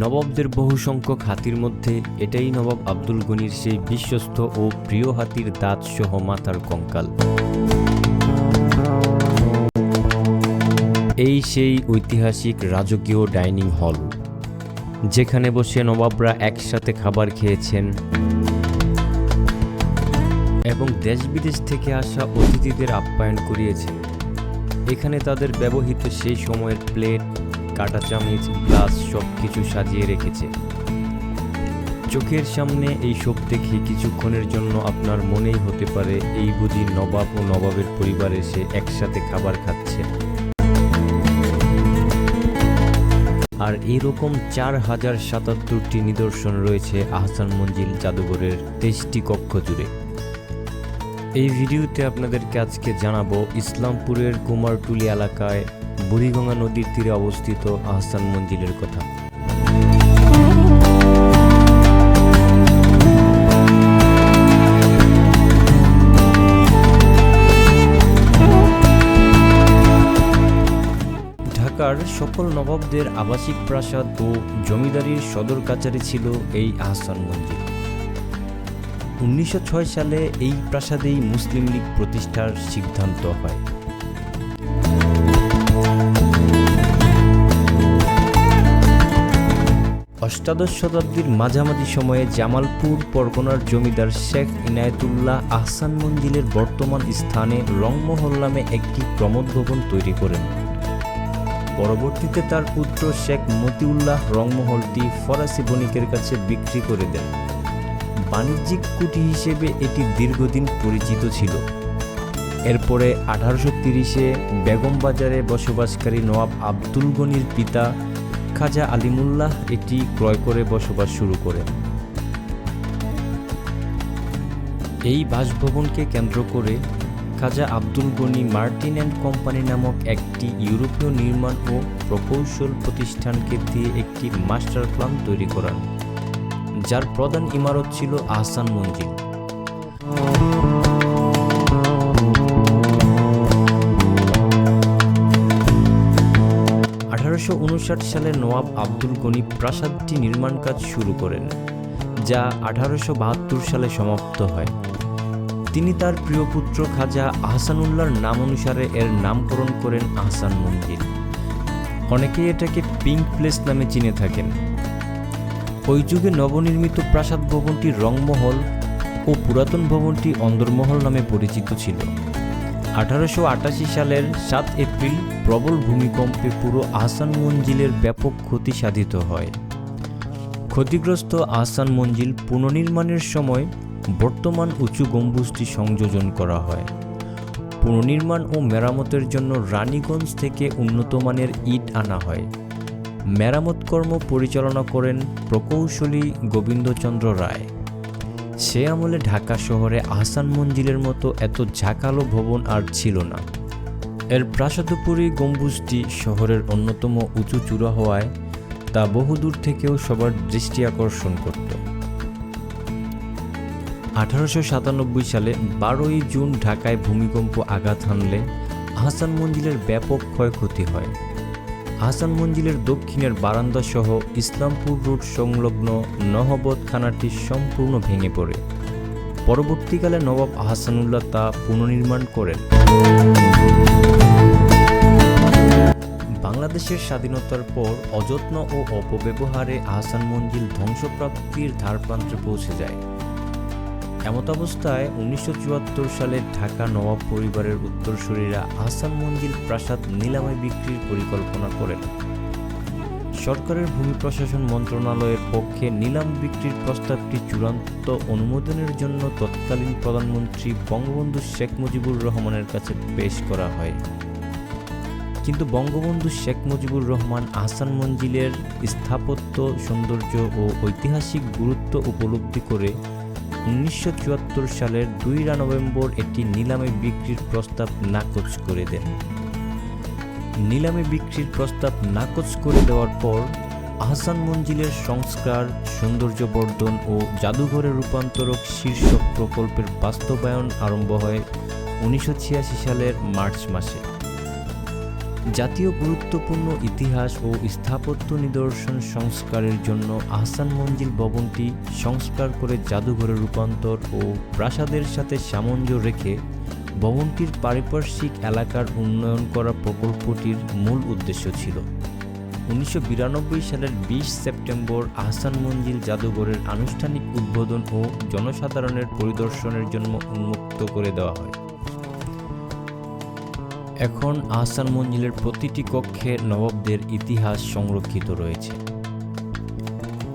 নবাবদের বহু সংখ্যক হাতির মধ্যে এটাই নবাব আব্দুল গনির সেই বিশ্বস্ত ও প্রিয় হাতির দাঁত সহ মাথার কঙ্কাল। এই সেই ঐতিহাসিক রাজকীয় ডাইনিং হল, যেখানে বসে নবাবরা একসাথে খাবার খেয়েছেন এবং দেশ বিদেশ থেকে আসা অতিথিদের আপ্যায়ন করিয়েছেন। এখানে তাদের ব্যবহৃত সেই সময়ের প্লেট কাটা চামচ, গ্লাস সব কিছু সাজিয়ে রেখেছে। চোখের সামনে এই সব দেখে কিছুক্ষণের জন্য আপনার মনেই হতে পারে, এই বুঝি নবাব ও নবাবের পরিবার এসে একসাথে খাবার খাচ্ছে। আর এরকম চার হাজার সাতাত্তরটি নিদর্শন রয়েছে আহসান মঞ্জিল জাদুঘরের তেইশটি কক্ষ জুড়ে। এই ভিডিওতে আপনাদেরকে আজকে জানাব ইসলামপুরের কুমারটুলি এলাকায় বুড়িগঙ্গা নদীর তীরে অবস্থিত আহসান মঞ্জিলের কথা। ঢাকার সকল নবাবদের আবাসিক প্রাসাদ ও জমিদারির সদর কাচারি ছিল এই আহসান মঞ্জিল। উনিশশো সালে এই প্রাসাদেই মুসলিম লীগ প্রতিষ্ঠার সিদ্ধান্ত হয়। অষ্টাদশ শতাব্দীর মাঝামাঝি সময়ে জামালপুর পরগনার জমিদার শেখ ইনায়েতুল্লাহ আহসান মঞ্জিলের বর্তমান স্থানে রংমহল নামে একটি প্রমোদ ভবন তৈরি করেন। পরবর্তীতে তার পুত্র শেখ মতিউল্লাহ রংমহলটি ফরাসি বণিকের কাছে বিক্রি করে দেন। বাণিজ্যিক কুটি হিসেবে এটি দীর্ঘদিন পরিচিত ছিল। এরপরে আঠারোশো তিরিশে বেগম বাজারে বসবাসকারী নওয়াব আব্দুল গনির পিতা খাজা আলিমুল্লাহ এটি ক্রয় করে বসবাস শুরু করেন। এই বাসভবনকে কেন্দ্র করে Khaja Abdul Gani Martin and company নামক একটি ইউরোপীয় নির্মাণ ও প্রকৌশল প্রতিষ্ঠানকে দিয়ে একটি মাস্টার প্ল্যান তৈরি করান, যার প্রধান ইমারত ছিল আহসান মঞ্জিল। আঠারোশো সালে নওয়াব আব্দুল গনি প্রাসাদটি নির্মাণ কাজ শুরু করেন, যা আঠারোশো সালে সমাপ্ত হয়। তিনি তার প্রিয় পুত্র খাজা আহসানুল্লাহর নাম অনুসারে এর নামকরণ করেন আহসান মন্দির। অনেকেই এটাকে পিঙ্ক প্লেস নামে চিনে থাকেন। ওই যুগে নবনির্মিত প্রাসাদ ভবনটি রংমহল ও পুরাতন ভবনটি অন্দরমহল নামে পরিচিত ছিল। আঠারোশো আটাশি সালের সাত এপ্রিল প্রবল ভূমিকম্পে পুরো আহসান মঞ্জিলের ব্যাপক ক্ষতি সাধিত হয়। ক্ষতিগ্রস্ত আহসান মঞ্জিল পুনর্নির্মাণের সময় বর্তমান উঁচু গম্বুজটি সংযোজন করা হয়। পুনর্নির্মাণ ও মেরামতের জন্য রানীগঞ্জ থেকে উন্নতমানের ইট আনা হয়। মেরামত কর্ম পরিচালনা করেন প্রকৌশলী গোবিন্দচন্দ্র রায়। সে আমলে ঢাকা শহরে আহসান মঞ্জিলের মতো এত ঝাঁকালো ভবন আর ছিল না। এর প্রাসাদপুরী গম্বুজটি শহরের অন্যতম উঁচু চূড়া হওয়ায় তা বহুদূর থেকেও সবার দৃষ্টি আকর্ষণ করত। আঠারোশো সাতানব্বই সালে বারোই জুন ঢাকায় ভূমিকম্প আঘাত হানলে আহসান মঞ্জিলের ব্যাপক ক্ষয়ক্ষতি হয়। আহসান মঞ্জিলের দক্ষিণের বারান্দা সহ ইসলামপুর রোড সংলগ্ন নহবত খানাটি সম্পূর্ণ ভেঙে পড়ে। পরবর্তীকালে নবাব আহসানুল্লাহ তা পুনর্নির্মাণ করেন। বাংলাদেশের স্বাধীনতার পর অযত্ন ও অপব্যবহারে আহসান মঞ্জিল ধ্বংসপ্রাপ্তির ধারপ্রান্তে পৌঁছে যায়। এমতাবস্থায় উনিশশো চুয়াত্তর সালে ঢাকা নবাব পরিবারের উত্তরসূরিরা আহসান মঞ্জিল প্রাসাদ নিলামে বিক্রির পরিকল্পনা করেন। সরকারের ভূমি প্রশাসন মন্ত্রণালয়ের পক্ষে নিলাম বিক্রির প্রস্তাবটি চূড়ান্ত অনুমোদনের জন্য তৎকালীন প্রধানমন্ত্রী বঙ্গবন্ধু শেখ মুজিবুর রহমানের কাছে পেশ করা হয়। কিন্তু বঙ্গবন্ধু শেখ মুজিবুর রহমান আহসান মঞ্জিলের স্থাপত্য, সৌন্দর্য ও ঐতিহাসিক গুরুত্ব উপলব্ধি করে উনিশশো চুয়াত্তর সালের দুইরা নভেম্বর এটি নিলামে বিক্রির প্রস্তাব নাকচ করে দেন। নিলামে বিক্রির প্রস্তাব নাকচ করে দেওয়ার পর আহসান মঞ্জিলের সংস্কার সৌন্দর্য বর্ধন ও জাদুঘরের রূপান্তরক শীর্ষক প্রকল্পের বাস্তবায়ন আরম্ভ হয় উনিশশো ছিয়াশি সালের মার্চ মাসে। জাতীয় গুরুত্বপূর্ণ ইতিহাস ও স্থাপত্য নিদর্শন সংস্কারের জন্য আহসান মঞ্জিল ভবনটি সংস্কার করে জাদুঘরে রূপান্তর ও প্রাসাদের সাথে সামঞ্জস্য রেখে ভবনটির পারিপার্শ্বিক এলাকার উন্নয়ন করা প্রকল্পটির মূল উদ্দেশ্য ছিল। উনিশশো বিরানব্বই সালের বিশ সেপ্টেম্বর আহসান মঞ্জিল জাদুঘরের আনুষ্ঠানিক উদ্বোধন ও জনসাধারণের পরিদর্শনের জন্য উন্মুক্ত করে দেওয়া হয়। এখন আহসান মঞ্জিলের প্রতিটি কক্ষে নবাবদের ইতিহাস সংরক্ষিত রয়েছে।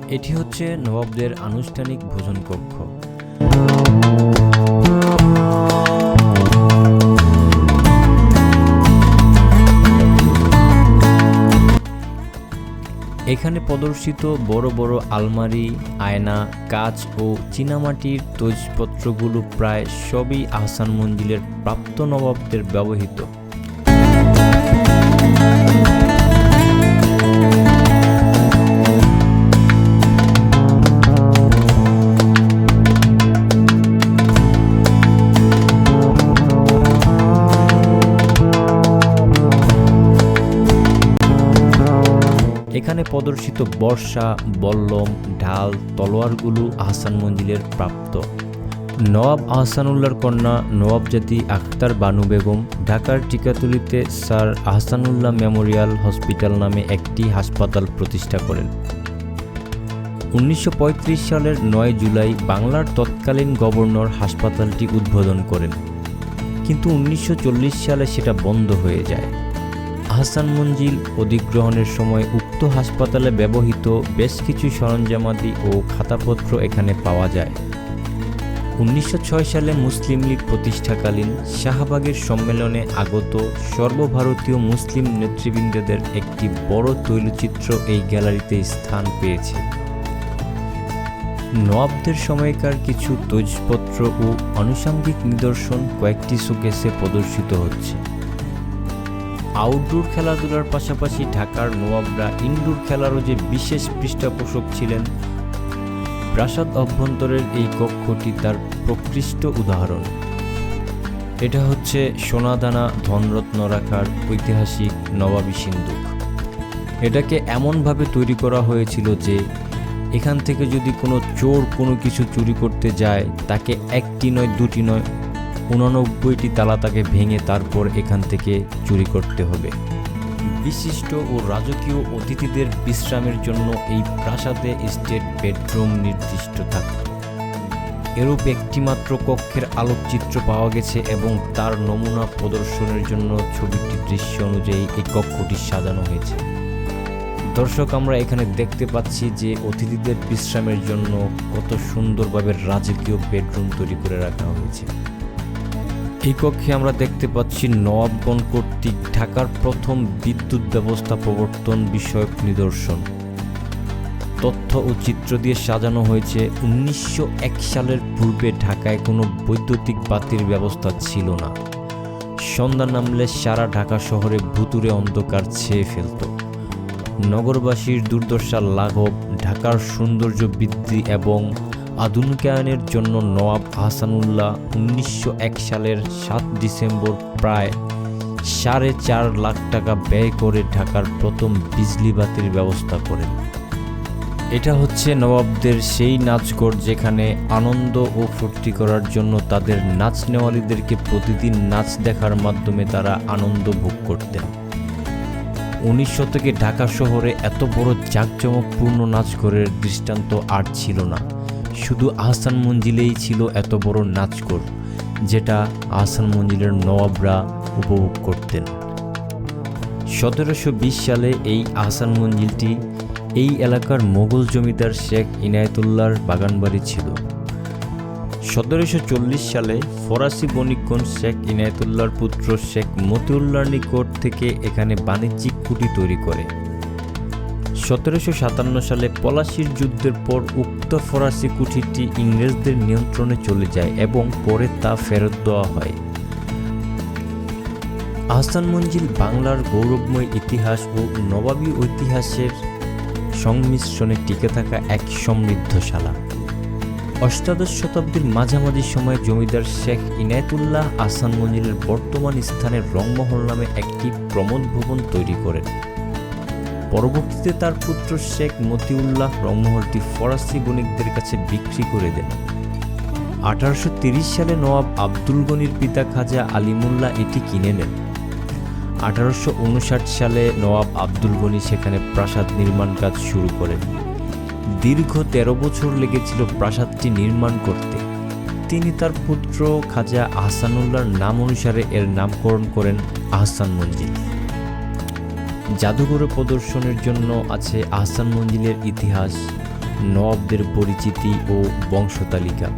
এটি হচ্ছে নবাবদের আনুষ্ঠানিক ভোজন কক্ষ। এখানে প্রদর্শিত বড় বড় আলমারি, আয়না, কাচ ও চীনামাটির তৈজপত্রগুলো প্রায় সবই আহসান মঞ্জিলের প্রাপ্ত নবাবদের ব্যবহৃত। এখানে প্রদর্শিত বর্ষা বল্লম ঢাল তলোয়ারগুলো আহসান মঞ্জিলের প্রাপ্ত। নওয়াব আহসানুল্লাহর কন্যা নওয়াবজাতি আখতার বানু বেগম ঢাকার টিকাতুলিতে স্যার আহসানুল্লাহ মেমোরিয়াল হসপিটাল নামে একটি হাসপাতাল প্রতিষ্ঠা করেন। উনিশশো পঁয়ত্রিশ সালের নয় জুলাই বাংলার তৎকালীন গভর্নর হাসপাতালটি উদ্বোধন করেন। কিন্তু উনিশশো চল্লিশ সালে সেটা বন্ধ হয়ে যায়। আহসান মঞ্জিল অধিগ্রহণের সময় উক্ত হাসপাতালে ব্যবহৃত বেশ কিছু সরঞ্জামাদি ও খাতাপত্র এখানে পাওয়া যায়। উনিশশো ছয় সালে মুসলিম লীগ প্রতিষ্ঠাকালীন শাহবাগের সম্মেলনে আগত সর্বভারতীয় মুসলিম নেতৃবৃন্দদের একটি বড় তৈলচিত্র এই গ্যালারিতে স্থান পেয়েছে। নবাবদের সময়কার কিছু তৈজপত্র ও আনুষঙ্গিক নিদর্শন কয়েকটি শোকেসে প্রদর্শিত হচ্ছে। আউটডোর খেলাধুলার পাশাপাশি ঢাকার নবাবরা ইনডোর খেলারও যে বিশেষ পৃষ্ঠপোষক ছিলেন প্রাসাদ অভ্যন্তরের এই কক্ষটি তার প্রকৃষ্ট উদাহরণ। এটা হচ্ছে সোনাদানা ধনরত্ন রাখার ঐতিহাসিক নবাবী সিন্ধুক। এটাকে এমনভাবে তৈরি করা হয়েছিল যে, এখান থেকে যদি কোনো চোর কোনো কিছু চুরি করতে যায়, তাকে একটি নয়, দুটি নয়, উননব্বইটি তালা তাকে ভেঙে তারপর এখান থেকে চুরি করতে হবে। বিশিষ্ট ও রাজকীয় অতিথিদের বিশ্রামের জন্য এই প্রাসাদে স্টেট বেডরুম নির্দিষ্ট থাকে। এরূপ একটিমাত্র কক্ষের আলোকচিত্র পাওয়া গেছে এবং তার নমুনা প্রদর্শনের জন্য ছবিটির দৃশ্য অনুযায়ী এই কক্ষটি সাজানো হয়েছে। দর্শক, আমরা এখানে দেখতে পাচ্ছি যে অতিথিদের বিশ্রামের জন্য কত সুন্দরভাবে রাজকীয় বেডরুম তৈরি করে রাখা হয়েছে। এই কক্ষে আমরা দেখতে পাচ্ছি নবাবগণ কর্তৃক ঢাকার প্রথম বিদ্যুৎ ব্যবস্থা প্রবর্তন বিষয়ক নিদর্শন। তথ্য ও চিত্র দিয়ে সাজানো হয়েছে, উনিশশো এক সালের পূর্বে ঢাকায় কোনো বৈদ্যুতিক বাতির ব্যবস্থা ছিল না। সন্ধ্যা নামলে সারা ঢাকা শহরে ভুতুরে অন্ধকার ছেয়ে ফেলত। নগরবাসীর দুর্দশা লাঘব, ঢাকার সৌন্দর্য বৃদ্ধি এবং আধুনিকায়নের জন্য নওয়াব আহসানুল্লাহ উনিশশো এক সালের সাত ডিসেম্বর প্রায় সাড়ে চার লাখ টাকা ব্যয় করে ঢাকার প্রথম বিজলি বাতির ব্যবস্থা করেন। এটা হচ্ছে নবাবদের সেই নাচঘর যেখানে আনন্দ ও ফুর্তি করার জন্য তাদের নাচ নেওয়ালিদেরকে প্রতিদিন নাচ দেখার মাধ্যমে তারা আনন্দ ভোগ করতেন। উনিশ শতকে ঢাকা শহরে এত বড় জাঁকজমকপূর্ণ নাচঘরের দৃষ্টান্ত আর ছিল না। শুধু আহসান মঞ্জিলেই ছিল এত বড় নাচঘর যেটা আহসান মঞ্জিলের নবাবরা উপভোগ করতেন। সতেরোশো বিশ সালে এই আহসান মঞ্জিলটি এই এলাকার মোগল জমিদার শেখ ইনায়তুল্লাহর বাগানবাড়ি ছিল। সতেরোশো চল্লিশ সালে ফরাসি বণিকগণ শেখ ইনায়তুল্লাহর পুত্র শেখ মতিউল্লাহর নিকট থেকে এখানে বাণিজ্যিক কুটি তৈরি করে। সতেরোশো সাতান্ন সালে পলাশির যুদ্ধের পর উক্ত ফরাসি কুঠিটি ইংরেজদের নিয়ন্ত্রণে চলে যায় এবং পরে তা ফেরত দেওয়া হয়। আহসান মঞ্জিল বাংলার গৌরবময় ইতিহাস ও নবাবী ঐতিহাসের সংমিশ্রণে টিকে থাকা এক সমৃদ্ধশালা। অষ্টাদশ শতাব্দীর মাঝামাঝি সময়ে জমিদার শেখ ইনায়তুল্লাহ আহসান মঞ্জিলের বর্তমান স্থানে রংমহল নামে একটি প্রমোদ ভবন তৈরি করেন। পরবর্তীতে তার পুত্র শেখ মতিউল্লাহ রংমহলটি ফরাসি বণিকদের কাছে বিক্রি করে দেন। আঠারোশো সালে নওয়াব আব্দুল গনির পিতা খাজা আলিমুল্লাহ এটি কিনে নেন। আঠারোশো উনষাট সালে নওয়াব আব্দুল গনি সেখানে প্রাসাদ নির্মাণ কাজ শুরু করেন। দীর্ঘ তেরো বছর লেগেছিল প্রাসাদটি নির্মাণ করতে। তিনি তার পুত্র খাজা আহসানুল্লাহর নাম অনুসারে এর নামকরণ করেন আহসান মঞ্জিল। জাদুঘরে প্রদর্শনের জন্য আছে আহসান মঞ্জিলের ইতিহাস, নবাবদের পরিচিতি ও বংশতালিকা।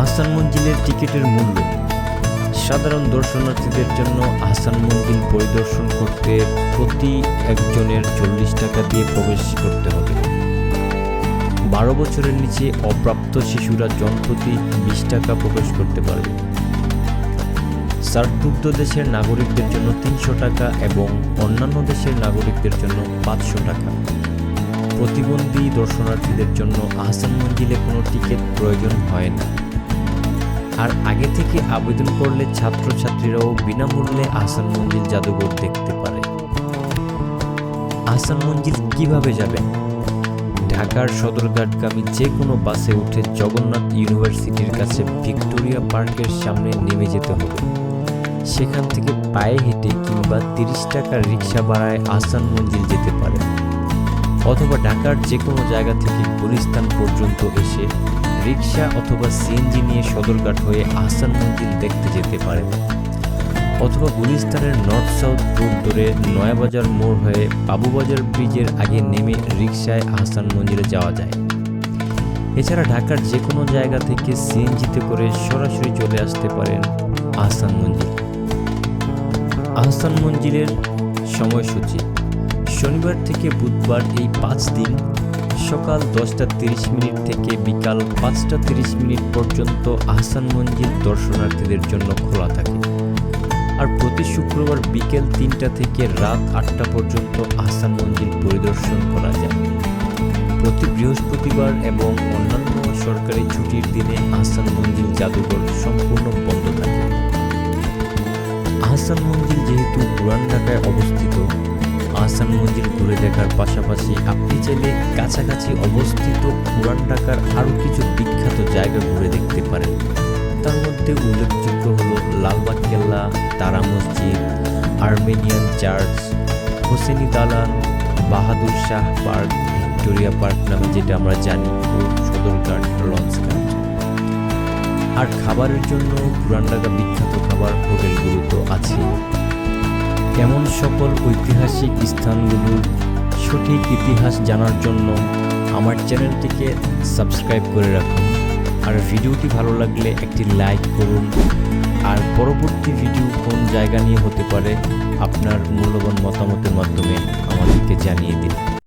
আহসান মঞ্জিলের টিকিটের মূল্য। সাধারণ দর্শনার্থীদের জন্য আহসান মঞ্জিল পরিদর্শন করতে প্রতি একজনের চল্লিশ টাকা দিয়ে প্রবেশ করতে হবে। বারো বছরের নিচে অপ্রাপ্ত শিশুরা জনপ্রতি বিশ টাকা প্রবেশ করতে পারবে সার্কভুক্ত দেশের নাগরিকদের জন্য তিনশো টাকা এবং অন্যান্য দেশের নাগরিকদের জন্য পাঁচশো টাকা। প্রতিবন্ধী দর্শনার্থীদের জন্য আহসান মঞ্জিলে কোনো টিকিট প্রয়োজন হয় না। আর আগে থেকে আবেদন করলে ছাত্রছাত্রীরাও বিনামূল্যে আহসান মঞ্জিল জাদুঘর দেখতে পারে। আহসান মঞ্জিল কীভাবে যাবেন? ঢাকার সদরঘাটগামী যে কোনো বাসে উঠে জগন্নাথ ইউনিভার্সিটির কাছে ভিক্টোরিয়া পার্কের সামনে নেমে যেতে হবে। সেখান থেকে পায়ে হেঁটে কিংবা তিরিশ টাকার রিক্সা ভাড়ায় আহসান মঞ্জিল যেতে পারে অথবা ঢাকার যে কোনো জায়গা থেকে গুলিস্তান পর্যন্ত এসে রিক্সা অথবা সিএনজি নিয়ে সদরঘাট হয়ে আহসান মঞ্জিল দেখতে যেতে পারেন অথবা গুলিস্তানের নর্থ সাউথ রুট ধরে নয়াবাজার মোড় হয়ে বাবুবাজার ব্রিজের আগে নেমে রিক্সায় আহসান মঞ্জিলে যাওয়া যায়। এছাড়া ঢাকার যে কোনো জায়গা থেকে সিএনজিতে করে সরাসরি চলে আসতে পারেন আহসান মঞ্জিল। আহসান মঞ্জিলের সময়সূচি। শনিবার থেকে বুধবার এই পাঁচ দিন সকাল দশটা তিরিশ মিনিট থেকে বিকাল পাঁচটা তিরিশ মিনিট পর্যন্ত আহসান মঞ্জিল দর্শনার্থীদের জন্য খোলা থাকে। আর প্রতি শুক্রবার বিকেল তিনটা থেকে রাত আটটা পর্যন্ত আহসান মঞ্জিল পরিদর্শন করা যায়। প্রতি বৃহস্পতিবার এবং অন্যান্য সরকারি ছুটির দিনে আহসান মঞ্জিল জাদুঘর সম্পূর্ণ বন্ধ থাকে। আহসান মঞ্জিল যেহেতু পুরান ঢাকায় অবস্থিত আহসান মন্দির ঘুরে দেখার পাশাপাশি আপনি চাইলে কাছাকাছি অবস্থিত পুরান ঢাকার আরও কিছু বিখ্যাত জায়গা ঘুরে দেখতে পারেন। তার মধ্যে উল্লেখযোগ্য হল লালবাগ কেল্লা, তারা মসজিদ, Armenian church, Hoseni Dalan Bahadur Shah park, Victoria park নামে যেটা আমরা জানি, ও সদরঘাট লঞ্চঘাট আর খাবারের জন্য পুরান ঢাকা বিখ্যাত খাবার হোটেলগুলো তো আছেই এমন সকল ঐতিহাসিক স্থানগুলোর সঠিক ইতিহাস জানার জন্য আমার চ্যানেলটিকে সাবস্ক্রাইব করে রাখুন। আর ভিডিওটি ভালো লাগলে একটি লাইক করুন। আর পরবর্তী ভিডিও কোন জায়গা নিয়ে হতে পারে, আপনার মূল্যবান মতামতের মাধ্যমে আমাদেরকে জানিয়ে দিন।